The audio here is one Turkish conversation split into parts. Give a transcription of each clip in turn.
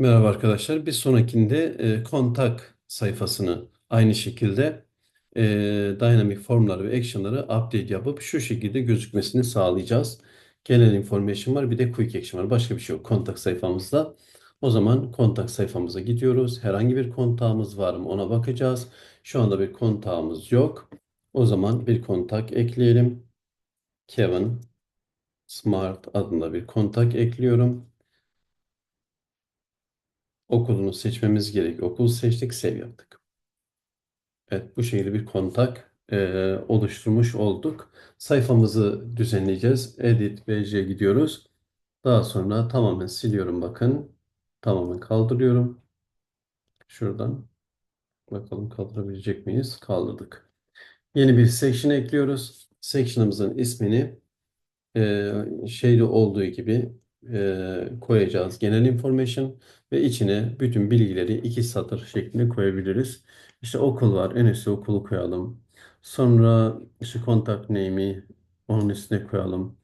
Merhaba arkadaşlar. Bir sonrakinde e, kontak sayfasını aynı şekilde e, dynamic formları ve action'ları update yapıp şu şekilde gözükmesini sağlayacağız. Genel information var bir de quick action var. Başka bir şey yok kontak sayfamızda. O zaman kontak sayfamıza gidiyoruz. Herhangi bir kontağımız var mı ona bakacağız. Şu anda bir kontağımız yok. O zaman bir kontak ekleyelim. Kevin Smart adında bir kontak ekliyorum. Okulunu seçmemiz gerek. Okul seçtik, save yaptık. Evet, bu şekilde bir kontak e, oluşturmuş olduk. Sayfamızı düzenleyeceğiz. Edit VC'ye gidiyoruz. Daha sonra tamamen siliyorum bakın. Tamamen kaldırıyorum. Şuradan bakalım kaldırabilecek miyiz? Kaldırdık. Yeni bir section ekliyoruz. Section'ımızın ismini e, şeyde olduğu gibi koyacağız. Genel information ve içine bütün bilgileri iki satır şeklinde koyabiliriz. İşte okul var. En üstte okulu koyalım. Sonra işte contact name'i onun üstüne koyalım.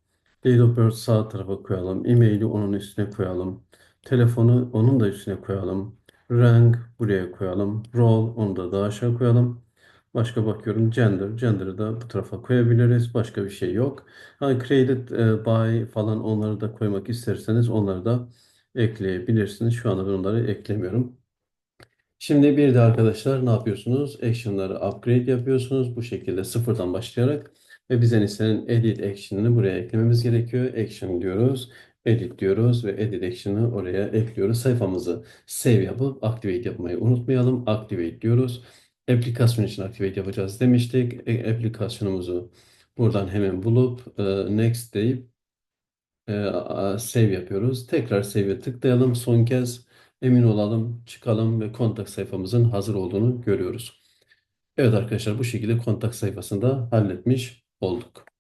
Date of birth sağ tarafa koyalım. E-mail'i onun üstüne koyalım. Telefonu onun da üstüne koyalım. Rank buraya koyalım. Role onu da daha aşağı koyalım. Başka bakıyorum gender. Gender'ı da bu tarafa koyabiliriz. Başka bir şey yok. Hani created e, by falan onları da koymak isterseniz onları da ekleyebilirsiniz. Şu anda ben onları eklemiyorum. Şimdi bir de arkadaşlar ne yapıyorsunuz? Action'ları upgrade yapıyorsunuz. Bu şekilde sıfırdan başlayarak ve bizden istenen edit action'ını buraya eklememiz gerekiyor. Action diyoruz. Edit diyoruz ve edit action'ı oraya ekliyoruz. Sayfamızı save yapıp activate yapmayı unutmayalım. Activate diyoruz. Aplikasyon için activate yapacağız demiştik. E, aplikasyonumuzu buradan hemen bulup e, next deyip e, save yapıyoruz. Tekrar save'e tıklayalım. Son kez emin olalım, çıkalım ve kontak sayfamızın hazır olduğunu görüyoruz. Evet arkadaşlar bu şekilde kontak sayfasında halletmiş olduk.